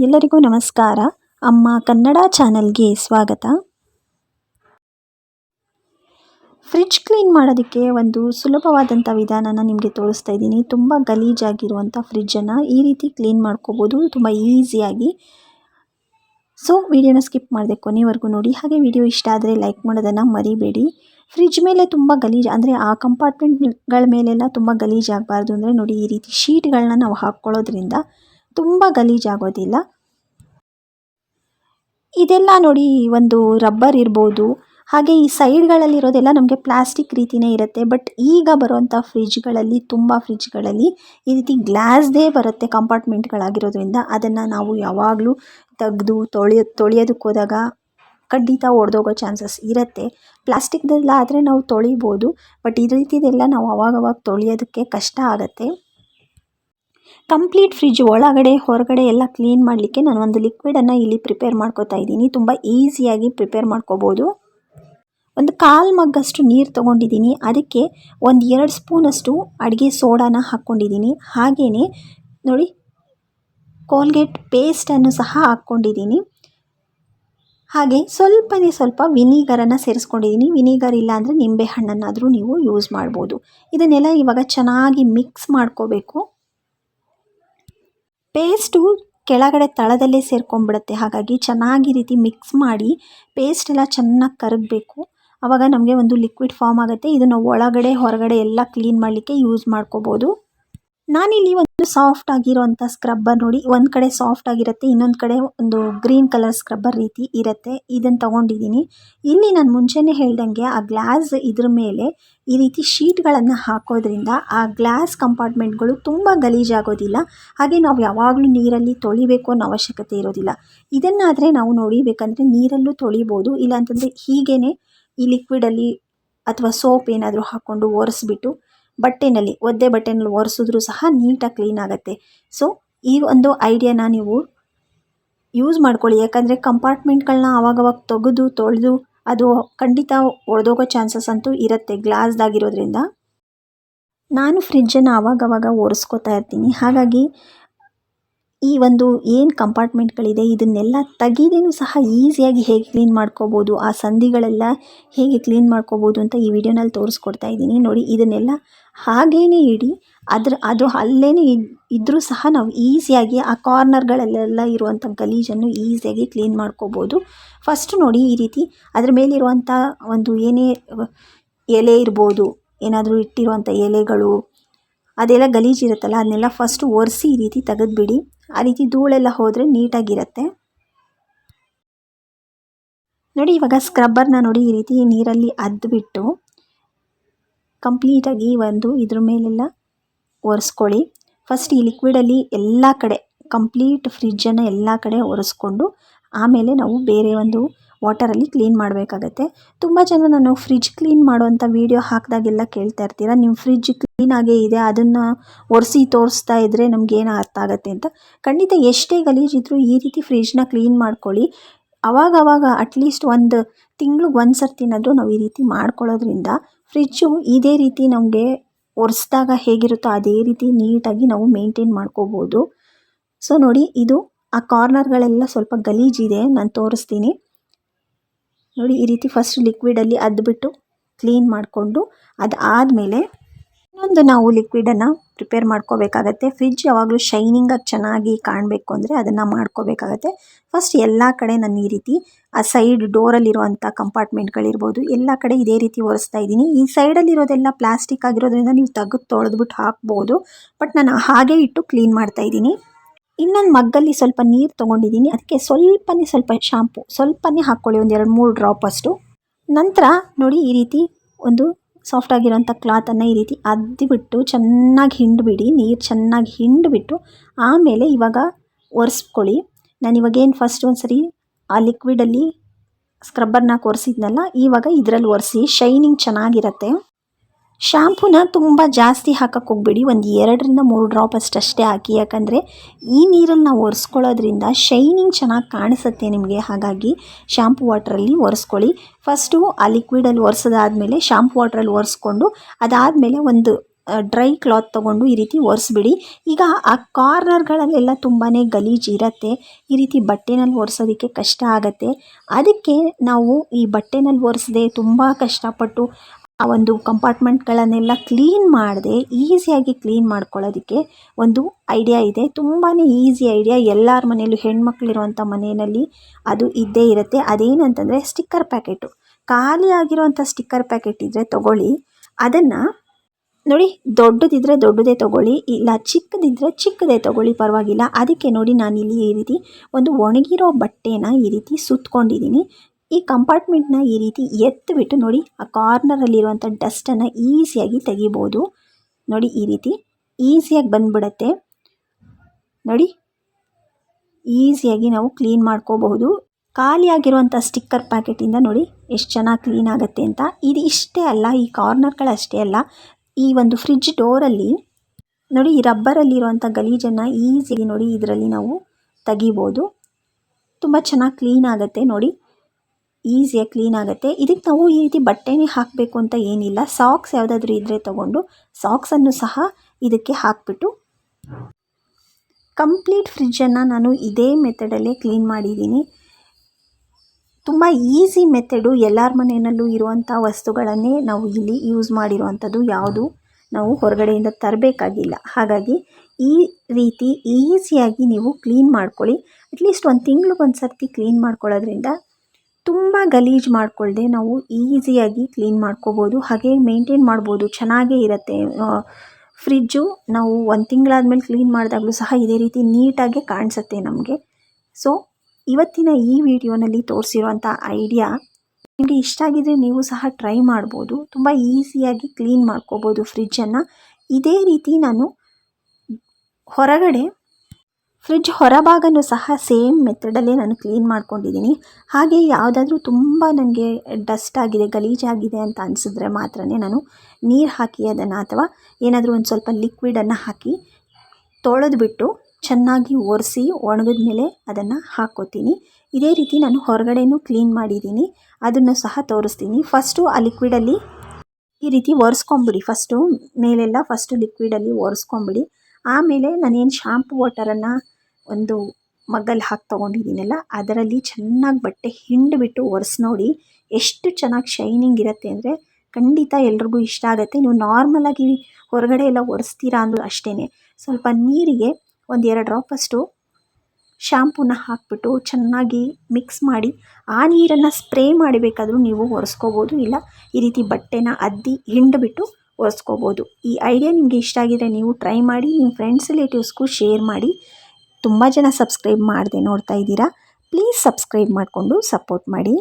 ಎಲ್ಲರಿಗೂ ನಮಸ್ಕಾರ. ಅಮ್ಮ ಕನ್ನಡ ಚಾನಲ್ಗೆ ಸ್ವಾಗತ. ಫ್ರಿಡ್ಜ್ ಕ್ಲೀನ್ ಮಾಡೋದಕ್ಕೆ ಒಂದು ಸುಲಭವಾದಂಥ ವಿಧಾನನ ನಿಮಗೆ ತೋರಿಸ್ತಾ ಇದ್ದೀನಿ. ತುಂಬ ಗಲೀಜಾಗಿರುವಂಥ ಫ್ರಿಡ್ಜನ್ನು ಈ ರೀತಿ ಕ್ಲೀನ್ ಮಾಡ್ಕೋಬೋದು. ತುಂಬ ಈಸಿಯಾಗಿ. ಸೊ, ವಿಡಿಯೋನ ಸ್ಕಿಪ್ ಮಾಡಿದೆ ಕೊನೆವರೆಗೂ ನೋಡಿ. ಹಾಗೆ ವಿಡಿಯೋ ಇಷ್ಟ ಆದರೆ ಲೈಕ್ ಮಾಡೋದನ್ನು ಮರಿಬೇಡಿ. ಫ್ರಿಜ್ ಮೇಲೆ ತುಂಬ ಗಲೀಜು, ಅಂದರೆ ಆ ಕಂಪಾರ್ಟ್ಮೆಂಟ್ಗಳ ಮೇಲೆಲ್ಲ ತುಂಬ ಗಲೀಜಾಗಬಾರ್ದು ಅಂದರೆ ನೋಡಿ ಈ ರೀತಿ ಶೀಟ್ಗಳನ್ನ ನಾವು ಹಾಕ್ಕೊಳ್ಳೋದ್ರಿಂದ ತುಂಬ ಗಲೀಜಾಗೋದಿಲ್ಲ ಇದೆಲ್ಲ ನೋಡಿ ಒಂದು ರಬ್ಬರ್ ಇರ್ಬೋದು, ಹಾಗೆ ಈ ಸೈಡ್ಗಳಲ್ಲಿರೋದೆಲ್ಲ ನಮಗೆ ಪ್ಲಾಸ್ಟಿಕ್ ರೀತಿಯೇ ಇರುತ್ತೆ. ಬಟ್ ಈಗ ಬರುವಂಥ ಫ್ರಿಜ್ಗಳಲ್ಲಿ ತುಂಬ ಫ್ರಿಜ್ಗಳಲ್ಲಿ ಈ ರೀತಿ ಗ್ಲಾಸ್ದೇ ಬರುತ್ತೆ ಕಂಪಾರ್ಟ್ಮೆಂಟ್ಗಳಾಗಿರೋದ್ರಿಂದ ಅದನ್ನು ನಾವು ಯಾವಾಗಲೂ ತೆಗೆದು ತೊಳೆಯೋ ತೊಳೆಯೋದಕ್ಕೆ ಹೋದಾಗ ಖಂಡಿತ ಒಡೆದೋಗೋ ಚಾನ್ಸಸ್ ಇರುತ್ತೆ. ಪ್ಲಾಸ್ಟಿಕ್ದೆಲ್ಲ ಆದರೆ ನಾವು ತೊಳಿಬೋದು ಬಟ್ ಈ ರೀತಿದೆಲ್ಲ ನಾವು ಅವಾಗವಾಗ ತೊಳೆಯೋದಕ್ಕೆ ಕಷ್ಟ ಆಗುತ್ತೆ. ಕಂಪ್ಲೀಟ್ ಫ್ರಿಜ್ ಒಳಗಡೆ, ಹೊರಗಡೆ ಎಲ್ಲ ಕ್ಲೀನ್ ಮಾಡಲಿಕ್ಕೆ ನಾನು ಒಂದು ಲಿಕ್ವಿಡನ್ನು ಇಲ್ಲಿ ಪ್ರಿಪೇರ್ ಮಾಡ್ಕೋತಾ ಇದ್ದೀನಿ. ತುಂಬ ಈಸಿಯಾಗಿ ಪ್ರಿಪೇರ್ ಮಾಡ್ಕೋಬೋದು. ಒಂದು ಕಾಲು ಮಗ್ಗಷ್ಟು ನೀರು ತೊಗೊಂಡಿದ್ದೀನಿ. ಅದಕ್ಕೆ ಒಂದು ಎರಡು ಸ್ಪೂನಷ್ಟು ಅಡುಗೆ ಸೋಡಾನ ಹಾಕ್ಕೊಂಡಿದ್ದೀನಿ. ಹಾಗೆಯೇ ನೋಡಿ ಕೋಲ್ಗೇಟ್ ಪೇಸ್ಟನ್ನು ಸಹ ಹಾಕ್ಕೊಂಡಿದ್ದೀನಿ. ಹಾಗೆ ಸ್ವಲ್ಪನೇ ಸ್ವಲ್ಪ ವಿನಿಗರನ್ನು ಸೇರಿಸ್ಕೊಂಡಿದ್ದೀನಿ. ವಿನಿಗರ್ ಇಲ್ಲ ಅಂದರೆ ನಿಂಬೆ ಹಣ್ಣನ್ನಾದರೂ ನೀವು ಯೂಸ್ ಮಾಡ್ಬೋದು. ಇದನ್ನೆಲ್ಲ ಇವಾಗ ಚೆನ್ನಾಗಿ ಮಿಕ್ಸ್ ಮಾಡ್ಕೋಬೇಕು. ಪೇಸ್ಟು ಕೆಳಗಡೆ ತಳದಲ್ಲೇ ಸೇರ್ಕೊಂಡ್ಬಿಡುತ್ತೆ. ಹಾಗಾಗಿ ಚೆನ್ನಾಗಿ ರೀತಿ ಮಿಕ್ಸ್ ಮಾಡಿ ಪೇಸ್ಟ್ ಎಲ್ಲ ಚೆನ್ನಾಗಿ ಕರಗಬೇಕು. ಆವಾಗ ನಮಗೆ ಒಂದು ಲಿಕ್ವಿಡ್ ಫಾರ್ಮ್ ಆಗುತ್ತೆ. ಇದನ್ನು ಒಳಗಡೆ, ಹೊರಗಡೆ ಎಲ್ಲ ಕ್ಲೀನ್ ಮಾಡಲಿಕ್ಕೆ ಯೂಸ್ ಮಾಡ್ಕೋಬೋದು. ನಾನಿಲ್ಲಿ ಒಂದು ಸಾಫ್ಟ್ ಆಗಿರೋಂಥ ಸ್ಕ್ರಬ್ಬರ್ ನೋಡಿ. ಒಂದು ಕಡೆ ಸಾಫ್ಟ್ ಆಗಿರುತ್ತೆ, ಇನ್ನೊಂದು ಕಡೆ ಒಂದು ಗ್ರೀನ್ ಕಲರ್ ಸ್ಕ್ರಬ್ಬರ್ ರೀತಿ ಇರುತ್ತೆ. ಇದನ್ನು ತಗೊಂಡಿದ್ದೀನಿ. ಇಲ್ಲಿ ನಾನು ಮುಂಚೆನೇ ಹೇಳ್ದಂಗೆ ಆ ಗ್ಲಾಸ್ ಇದ್ರ ಮೇಲೆ ಈ ರೀತಿ ಶೀಟ್ಗಳನ್ನು ಹಾಕೋದ್ರಿಂದ ಆ ಗ್ಲಾಸ್ ಕಂಪಾರ್ಟ್ಮೆಂಟ್ಗಳು ತುಂಬ ಗಲೀಜಾಗೋದಿಲ್ಲ. ಹಾಗೆ ನಾವು ಯಾವಾಗಲೂ ನೀರಲ್ಲಿ ತೊಳಿಬೇಕು ಅನ್ನೋ ಅವಶ್ಯಕತೆ ಇರೋದಿಲ್ಲ. ಇದನ್ನಾದರೆ ನಾವು ನೋಡಿಬೇಕಂದ್ರೆ ನೀರಲ್ಲೂ ತೊಳಿಬೋದು. ಇಲ್ಲಾಂತಂದರೆ ಹೀಗೇ ಈ ಲಿಕ್ವಿಡಲ್ಲಿ ಅಥವಾ ಸೋಪ್ ಏನಾದರೂ ಹಾಕ್ಕೊಂಡು ಒರೆಸ್ಬಿಟ್ಟು ಬಟ್ಟೆನಲ್ಲಿ, ಒದ್ದೆ ಬಟ್ಟೆನಲ್ಲಿ ಒರೆಸಿದ್ರು ಸಹ ನೀಟಾಗಿ ಕ್ಲೀನ್ ಆಗುತ್ತೆ. ಸೊ ಈ ಒಂದು ಐಡಿಯಾನ ನೀವು ಯೂಸ್ ಮಾಡ್ಕೊಳ್ಳಿ. ಯಾಕಂದರೆ ಕಂಪಾರ್ಟ್ಮೆಂಟ್ಗಳನ್ನ ಆವಾಗವಾಗ ತೆಗೆದು, ತೊಳೆದು, ಅದು ಖಂಡಿತ ಒಡೆದೋಗೋ ಚಾನ್ಸಸ್ ಅಂತೂ ಇರುತ್ತೆ ಗ್ಲಾಸ್ದಾಗಿರೋದ್ರಿಂದ ನಾನು ಫ್ರಿಜ್ಜನ್ನು ಆವಾಗವಾಗ ಒರೆಸ್ಕೋತಾ ಇರ್ತೀನಿ. ಹಾಗಾಗಿ ಈ ಒಂದು ಏನು ಕಂಪಾರ್ಟ್ಮೆಂಟ್ಗಳಿದೆ, ಇದನ್ನೆಲ್ಲ ತೆಗೀದೇನು ಸಹ ಈಸಿಯಾಗಿ ಹೇಗೆ ಕ್ಲೀನ್ ಮಾಡ್ಕೋಬೋದು, ಆ ಸಂಧಿಗಳೆಲ್ಲ ಹೇಗೆ ಕ್ಲೀನ್ ಮಾಡ್ಕೋಬೋದು ಅಂತ ಈ ವಿಡಿಯೋನಲ್ಲಿ ತೋರಿಸ್ಕೊಡ್ತಾ ಇದ್ದೀನಿ. ನೋಡಿ, ಇದನ್ನೆಲ್ಲ ಹಾಗೇ ಇಡಿ, ಅದ್ರ, ಅದು ಅಲ್ಲೇ ಇದ್ದರೂ ಸಹ ನಾವು ಈಸಿಯಾಗಿ ಆ ಕಾರ್ನರ್ಗಳಲ್ಲೆಲ್ಲ ಇರುವಂಥ ಗಲೀಜನ್ನು ಈಸಿಯಾಗಿ ಕ್ಲೀನ್ ಮಾಡ್ಕೋಬೋದು. ಫಸ್ಟ್ ನೋಡಿ, ಈ ರೀತಿ ಅದ್ರ ಮೇಲಿರುವಂಥ ಒಂದು ಏನೇ ಎಲೆ ಇರ್ಬೋದು, ಏನಾದರೂ ಇಟ್ಟಿರುವಂಥ ಎಲೆಗಳು, ಅದೆಲ್ಲ ಗಲೀಜಿರುತ್ತಲ್ಲ ಅದನ್ನೆಲ್ಲ ಫಸ್ಟು ಒರೆಸಿ ಈ ರೀತಿ ತೆಗೆದುಬಿಡಿ. ಆ ರೀತಿ ಧೂಳೆಲ್ಲ ಹೋದರೆ ನೀಟಾಗಿರುತ್ತೆ. ನೋಡಿ, ಇವಾಗ ಸ್ಕ್ರಬ್ಬರ್ನ ನೋಡಿ, ಈ ರೀತಿ ನೀರಲ್ಲಿ ಅದ್ಬಿಟ್ಟು ಕಂಪ್ಲೀಟಾಗಿ ಒಂದು ಇದ್ರ ಮೇಲೆಲ್ಲ ಒರೆಸ್ಕೊಳ್ಳಿ. ಫಸ್ಟ್ ಈ ಲಿಕ್ವಿಡಲ್ಲಿ ಎಲ್ಲ ಕಡೆ ಕಂಪ್ಲೀಟ್ ಫ್ರಿಜ್ಜನ್ನು ಎಲ್ಲ ಕಡೆ ಒರೆಸ್ಕೊಂಡು, ಆಮೇಲೆ ನಾವು ಬೇರೆ ಒಂದು ವಾಟರಲ್ಲಿ ಕ್ಲೀನ್ ಮಾಡಬೇಕಾಗತ್ತೆ. ತುಂಬ ಜನ ನಾನು ಫ್ರಿಜ್ ಕ್ಲೀನ್ ಮಾಡುವಂಥ ವೀಡಿಯೋ ಹಾಕಿದಾಗೆಲ್ಲ ಕೇಳ್ತಾ ಇರ್ತೀರ? ನಿಮ್ಮ ಫ್ರಿಜ್ ಕ್ಲೀನಾಗೇ ಇದೆ, ಅದನ್ನು ಒರೆಸಿ ತೋರಿಸ್ತಾ ಇದ್ದರೆ ನಮಗೇನು ಅರ್ಥ ಆಗುತ್ತೆ ಅಂತ. ಖಂಡಿತ ಎಷ್ಟೇ ಗಲೀಜಿದ್ರೂ ಈ ರೀತಿ ಫ್ರಿಜ್ನ ಕ್ಲೀನ್ ಮಾಡ್ಕೊಳ್ಳಿ. ಅವಾಗವಾಗ ಅಟ್ಲೀಸ್ಟ್ ಒಂದು ತಿಂಗ್ಳಿಗೆ ಒಂದು ಸರ್ತಿನಾದರೂ ನಾವು ಈ ರೀತಿ ಮಾಡ್ಕೊಳ್ಳೋದ್ರಿಂದ ಫ್ರಿಜ್ಜು ಇದೇ ರೀತಿ ನಮಗೆ ಒರೆಸ್ದಾಗ ಹೇಗಿರುತ್ತೋ ಅದೇ ರೀತಿ ನೀಟಾಗಿ ನಾವು ಮೇಂಟೈನ್ ಮಾಡ್ಕೋಬೋದು. ಸೊ ನೋಡಿ, ಇದು ಆ ಕಾರ್ನರ್ಗಳೆಲ್ಲ ಸ್ವಲ್ಪ ಗಲೀಜಿದೆ, ನಾನು ತೋರಿಸ್ತೀನಿ. ನೋಡಿ, ಈ ರೀತಿ ಫಸ್ಟ್ ಲಿಕ್ವಿಡಲ್ಲಿ ಅದ್ಬಿಟ್ಟು ಕ್ಲೀನ್ ಮಾಡಿಕೊಂಡು ಅದಾದಮೇಲೆ ಇನ್ನೊಂದು ನಾವು ಲಿಕ್ವಿಡನ್ನು ಪ್ರಿಪೇರ್ ಮಾಡ್ಕೋಬೇಕಾಗತ್ತೆ. ಫ್ರಿಜ್ ಯಾವಾಗಲೂ ಶೈನಿಂಗಾಗಿ ಚೆನ್ನಾಗಿ ಕಾಣಬೇಕು ಅಂದರೆ ಅದನ್ನು ಮಾಡ್ಕೋಬೇಕಾಗತ್ತೆ. ಫಸ್ಟ್ ಎಲ್ಲ ಕಡೆ ನಾನು ಈ ರೀತಿ ಆ ಸೈಡ್ ಡೋರಲ್ಲಿರುವಂಥ ಕಂಪಾರ್ಟ್ಮೆಂಟ್ಗಳಿರ್ಬೋದು ಎಲ್ಲ ಕಡೆ ಇದೇ ರೀತಿ ಒರೆಸ್ತಾ ಇದ್ದೀನಿ. ಈ ಸೈಡಲ್ಲಿರೋದೆಲ್ಲ ಪ್ಲಾಸ್ಟಿಕ್ ಆಗಿರೋದ್ರಿಂದ ನೀವು ತೆಗೆದು ತೊಳೆದ್ಬಿಟ್ಟು ಹಾಕ್ಬೋದು ಬಟ್ ನಾನು ಹಾಗೆ ಇಟ್ಟು ಕ್ಲೀನ್ ಮಾಡ್ತಾ ಇದ್ದೀನಿ. ಇನ್ನೊಂದು ಮಗ್ಗಲ್ಲಿ ಸ್ವಲ್ಪ ನೀರು ತೊಗೊಂಡಿದ್ದೀನಿ ಅದಕ್ಕೆ ಸ್ವಲ್ಪನೇ ಸ್ವಲ್ಪ ಶಾಂಪು ಸ್ವಲ್ಪನೇ ಹಾಕ್ಕೊಳ್ಳಿ, ಒಂದು ಎರಡು ಮೂರು ಡ್ರಾಪ್ ಅಷ್ಟು. ನಂತರ ನೋಡಿ ಈ ರೀತಿ ಒಂದು ಸಾಫ್ಟ್ ಆಗಿರೋಂಥ ಕ್ಲಾತನ್ನು ಈ ರೀತಿ ಅದ್ದಿಬಿಟ್ಟು ಚೆನ್ನಾಗಿ ಹಿಂಡಿಬಿಡಿ. ನೀರು ಚೆನ್ನಾಗಿ ಹಿಂಡಿಬಿಟ್ಟು ಆಮೇಲೆ ಇವಾಗ ಒರೆಸ್ಕೊಳ್ಳಿ. ನಾನು ಇವಾಗೇನು ಫಸ್ಟ್ ಒಂದು ಸರಿ ಆ ಲಿಕ್ವಿಡಲ್ಲಿ ಸ್ಕ್ರಬ್ಬರ್ನ ಕೊರೆಸಿದ್ನಲ್ಲ ಇವಾಗ ಇದರಲ್ಲಿ ಒರೆಸಿ ಶೈನಿಂಗ್ ಚೆನ್ನಾಗಿರುತ್ತೆ. ಶ್ಯಾಂಪೂನ ತುಂಬ ಜಾಸ್ತಿ ಹಾಕಕ್ಕೆ ಹೋಗ್ಬೇಡಿ. ಒಂದು ಎರಡರಿಂದ ಮೂರು ಡ್ರಾಪ್ ಅಷ್ಟಷ್ಟೇ ಹಾಕಿ. ಯಾಕಂದರೆ ಈ ನೀರಲ್ಲಿ ನಾವು ಒರೆಸ್ಕೊಳ್ಳೋದ್ರಿಂದ ಶೈನಿಂಗ್ ಚೆನ್ನಾಗಿ ಕಾಣಿಸುತ್ತೆ ನಿಮಗೆ. ಹಾಗಾಗಿ ಶ್ಯಾಂಪು ವಾಟ್ರಲ್ಲಿ ಒರೆಸ್ಕೊಳ್ಳಿ. ಫಸ್ಟು ಆ ಲಿಕ್ವಿಡಲ್ಲಿ ಒರೆಸೋದಾದಮೇಲೆ ಶ್ಯಾಂಪು ವಾಟ್ರಲ್ಲಿ ಒರೆಸ್ಕೊಂಡು, ಅದಾದಮೇಲೆ ಒಂದು ಡ್ರೈ ಕ್ಲಾತ್ ತೊಗೊಂಡು ಈ ರೀತಿ ಒರೆಸ್ಬಿಡಿ. ಈಗ ಆ ಕಾರ್ನರ್ಗಳಲ್ಲೆಲ್ಲ ತುಂಬಾ ಗಲೀಜು ಇರುತ್ತೆ. ಈ ರೀತಿ ಬಟ್ಟೆನಲ್ಲಿ ಒರೆಸೋದಕ್ಕೆ ಕಷ್ಟ ಆಗುತ್ತೆ. ಅದಕ್ಕೆ ನಾವು ಈ ಬಟ್ಟೆನಲ್ಲಿ ಒರೆಸದೆ ತುಂಬ ಕಷ್ಟಪಟ್ಟು ಆ ಒಂದು ಕಂಪಾರ್ಟ್ಮೆಂಟ್ಗಳನ್ನೆಲ್ಲ ಕ್ಲೀನ್ ಮಾಡದೆ ಈಸಿಯಾಗಿ ಕ್ಲೀನ್ ಮಾಡ್ಕೊಳ್ಳೋದಕ್ಕೆ ಒಂದು ಐಡಿಯಾ ಇದೆ. ತುಂಬಾ ಈಸಿ ಐಡಿಯಾ ಎಲ್ಲರ ಮನೆಯಲ್ಲೂ ಹೆಣ್ಮಕ್ಳಿರುವಂಥ ಮನೆಯಲ್ಲಿ ಅದು ಇದ್ದೇ ಇರುತ್ತೆ. ಅದೇನಂತಂದರೆ ಸ್ಟಿಕ್ಕರ್ ಪ್ಯಾಕೆಟು ಖಾಲಿ ಆಗಿರುವಂಥ ಸ್ಟಿಕ್ಕರ್ ಪ್ಯಾಕೆಟ್ ಇದ್ದರೆ ತೊಗೊಳ್ಳಿ. ಅದನ್ನು ನೋಡಿ ದೊಡ್ಡದಿದ್ದರೆ ದೊಡ್ಡದೇ ತೊಗೊಳ್ಳಿ, ಇಲ್ಲ ಚಿಕ್ಕದಿದ್ದರೆ ಚಿಕ್ಕದೇ ತೊಗೊಳ್ಳಿ, ಪರವಾಗಿಲ್ಲ. ಅದಕ್ಕೆ ನೋಡಿ ನಾನಿಲ್ಲಿ ಈ ರೀತಿ ಒಂದು ಒಣಗಿರೋ ಬಟ್ಟೆನ ಈ ರೀತಿ ಸುತ್ಕೊಂಡಿದ್ದೀನಿ. ಈ ಕಂಪಾರ್ಟ್ಮೆಂಟ್ನ ಈ ರೀತಿ ಎತ್ತಿಬಿಟ್ಟು ನೋಡಿ, ಆ ಕಾರ್ನರಲ್ಲಿರುವಂಥ ಡಸ್ಟನ್ನು ಈಸಿಯಾಗಿ ತೆಗಿಬೋದು. ನೋಡಿ ಈ ರೀತಿ ಈಸಿಯಾಗಿ ಬಂದ್ಬಿಡತ್ತೆ. ನೋಡಿ ಈಸಿಯಾಗಿ ನಾವು ಕ್ಲೀನ್ ಮಾಡ್ಕೋಬಹುದು. ಖಾಲಿಯಾಗಿರುವಂಥ ಸ್ಟಿಕ್ಕರ್ ಪ್ಯಾಕೆಟಿಂದ ನೋಡಿ ಎಷ್ಟು ಚೆನ್ನಾಗಿ ಕ್ಲೀನ್ ಆಗುತ್ತೆ ಅಂತ. ಇದು ಇಷ್ಟೇ ಅಲ್ಲ, ಈ ಕಾರ್ನರ್ಗಳಷ್ಟೇ ಅಲ್ಲ. ಈ ಒಂದು ಫ್ರಿಡ್ಜ್ ಡೋರಲ್ಲಿ ನೋಡಿ, ಈ ರಬ್ಬರಲ್ಲಿರುವಂಥ ಗಲೀಜನ್ನು ಈಸಿಯಾಗಿ ನೋಡಿ ಇದರಲ್ಲಿ ನಾವು ತೆಗಿಬೋದು. ತುಂಬ ಚೆನ್ನಾಗಿ ಕ್ಲೀನ್ ಆಗುತ್ತೆ ನೋಡಿ. ಈಸಿಯಾಗಿ ಕ್ಲೀನ್ ಆಗುತ್ತೆ. ಇದಕ್ಕೆ ನಾವು ಈ ರೀತಿ ಬಟ್ಟೆನೇ ಹಾಕಬೇಕು ಅಂತ ಏನಿಲ್ಲ. ಸಾಕ್ಸ್ ಯಾವುದಾದ್ರೂ ಇದ್ದರೆ ತೊಗೊಂಡು ಸಾಕ್ಸನ್ನು ಸಹ ಇದಕ್ಕೆ ಹಾಕಿಬಿಟ್ಟು ಕಂಪ್ಲೀಟ್ ಫ್ರಿಜ್ಜನ್ನು ನಾನು ಇದೇ ಮೆಥಡಲ್ಲೇ ಕ್ಲೀನ್ ಮಾಡಿದ್ದೀನಿ. ತುಂಬ ಈಸಿ ಮೆಥಡು ಎಲ್ಲರ ಮನೆಯಲ್ಲೂ ಇರುವಂಥ ವಸ್ತುಗಳನ್ನೇ ನಾವು ಇಲ್ಲಿ ಯೂಸ್ ಮಾಡಿರುವಂಥದ್ದು ಯಾವುದು ನಾವು ಹೊರಗಡೆಯಿಂದ ತರಬೇಕಾಗಿಲ್ಲ. ಹಾಗಾಗಿ ಈ ರೀತಿ ಈಸಿಯಾಗಿ ನೀವು ಕ್ಲೀನ್ ಮಾಡ್ಕೊಳ್ಳಿ. ಅಟ್ಲೀಸ್ಟ್ ಒಂದು ತಿಂಗ್ಳಿಗೆ ಸರ್ತಿ ಕ್ಲೀನ್ ಮಾಡ್ಕೊಳ್ಳೋದ್ರಿಂದ ತುಂಬ ಗಲೀಜು ಮಾಡಿಕೊಳ್ದೆ ನಾವು ಈಸಿಯಾಗಿ ಕ್ಲೀನ್ ಮಾಡ್ಕೋಬೋದು, ಹಾಗೆ ಮೇಂಟೈನ್ ಮಾಡ್ಬೋದು, ಚೆನ್ನಾಗೇ ಇರುತ್ತೆ. ಫ್ರಿಜ್ಜು ನಾವು ಒಂದು ತಿಂಗಳಾದ್ಮೇಲೆ ಕ್ಲೀನ್ ಮಾಡಿದಾಗಲೂ ಸಹ ಇದೇ ರೀತಿ ನೀಟಾಗೆ ಕಾಣಿಸುತ್ತೆ ನಮಗೆ. ಸೊ, ಇವತ್ತಿನ ಈ ವಿಡಿಯೋನಲ್ಲಿ ತೋರಿಸಿರುವಂಥ ಐಡಿಯಾ, ನಿಮಗೆ ಇಷ್ಟ ಆಗಿದ್ರೆ ನೀವು ಸಹ ಟ್ರೈ ಮಾಡ್ಬೋದು, ತುಂಬ ಈಸಿಯಾಗಿ ಕ್ಲೀನ್ ಮಾಡ್ಕೋಬೋದು ಫ್ರಿಜ್ಜನ್ನು ಇದೇ ರೀತಿ ನಾನು ಹೊರಗಡೆ ಫ್ರಿಡ್ಜ್ ಹೊರಭಾಗನೂ ಸಹ ಸೇಮ್ ಮೆಥಡಲ್ಲೇ ನಾನು ಕ್ಲೀನ್ ಮಾಡ್ಕೊಂಡಿದ್ದೀನಿ. ಹಾಗೆ ಯಾವುದಾದ್ರೂ ತುಂಬ ನನಗೆ ಡಸ್ಟ್ ಆಗಿದೆ ಗಲೀಜಾಗಿದೆ ಅಂತ ಅನಿಸಿದ್ರೆ ಮಾತ್ರ ನಾನು ನೀರು ಹಾಕಿ ಅದನ್ನು ಅಥವಾ ಏನಾದರೂ ಒಂದು ಸ್ವಲ್ಪ ಲಿಕ್ವಿಡನ್ನು ಹಾಕಿ ತೊಳೆದ್ಬಿಟ್ಟು ಚೆನ್ನಾಗಿ ಒರೆಸಿ ಒಣಗಿದ ಮೇಲೆ ಅದನ್ನು ಹಾಕ್ಕೋತೀನಿ ಇದೇ ರೀತಿ ನಾನು ಹೊರಗಡೆನೂ ಕ್ಲೀನ್ ಮಾಡಿದ್ದೀನಿ. ಅದನ್ನು ಸಹ ತೋರಿಸ್ತೀನಿ. ಫಸ್ಟು ಆ ಲಿಕ್ವಿಡಲ್ಲಿ ಈ ರೀತಿ ಒರೆಸ್ಕೊಂಬಿಡಿ. ಫಸ್ಟು ಮೇಲೆಲ್ಲ ಫಸ್ಟು ಲಿಕ್ವಿಡಲ್ಲಿ ಒರೆಸ್ಕೊಂಬಿಡಿ. ಆಮೇಲೆ ನಾನೇನು ಶಾಂಪು ವಾಟರನ್ನು ಒಂದು ಮಗ್ಗಲ್ಲಿ ಹಾಕಿ ತೊಗೊಂಡಿದ್ದೀನಲ್ಲ, ಅದರಲ್ಲಿ ಚೆನ್ನಾಗಿ ಬಟ್ಟೆ ಹಿಂಡಿಬಿಟ್ಟು ಒರೆಸಿ ನೋಡಿ ಎಷ್ಟು ಚೆನ್ನಾಗಿ ಶೈನಿಂಗ್ ಇರುತ್ತೆ ಅಂದರೆ ಖಂಡಿತ ಎಲ್ರಿಗೂ ಇಷ್ಟ ಆಗುತ್ತೆ. ನೀವು ನಾರ್ಮಲಾಗಿ ಹೊರಗಡೆ ಎಲ್ಲ ಒರೆಸ್ತೀರಾ ಅಂದರೂ ಅಷ್ಟೇ ಸ್ವಲ್ಪ ನೀರಿಗೆ ಒಂದು ಎರಡು ಡ್ರಾಪಷ್ಟು ಶ್ಯಾಂಪೂನ ಹಾಕಿಬಿಟ್ಟು ಚೆನ್ನಾಗಿ ಮಿಕ್ಸ್ ಮಾಡಿ ಆ ನೀರನ್ನು ಸ್ಪ್ರೇ ಮಾಡಬೇಕಾದ್ರೂ ನೀವು ಒರೆಸ್ಕೋಬೋದು. ಇಲ್ಲ, ಈ ರೀತಿ ಬಟ್ಟೆನ ಅದ್ದಿ ಹಿಂಡಿಬಿಟ್ಟು ಒರೆಸ್ಕೋಬೋದು. ಈ ಐಡಿಯಾ ನಿಮಗೆ ಇಷ್ಟ ಆಗಿದ್ರೆ ನೀವು ಟ್ರೈ ಮಾಡಿ ನಿಮ್ಮ ಫ್ರೆಂಡ್ಸ್ ರಿಲೇಟಿವ್ಸ್ಗೂ ಶೇರ್ ಮಾಡಿ. ತುಂಬ ಜನ ಸಬ್ಸ್ಕ್ರೈಬ್ ಮಾಡದೆ ನೋಡ್ತಾ ಇದ್ದೀರಾ ಪ್ಲೀಸ್ ಸಬ್ಸ್ಕ್ರೈಬ್ ಮಾಡಿಕೊಂಡು ಸಪೋರ್ಟ್ ಮಾಡಿ.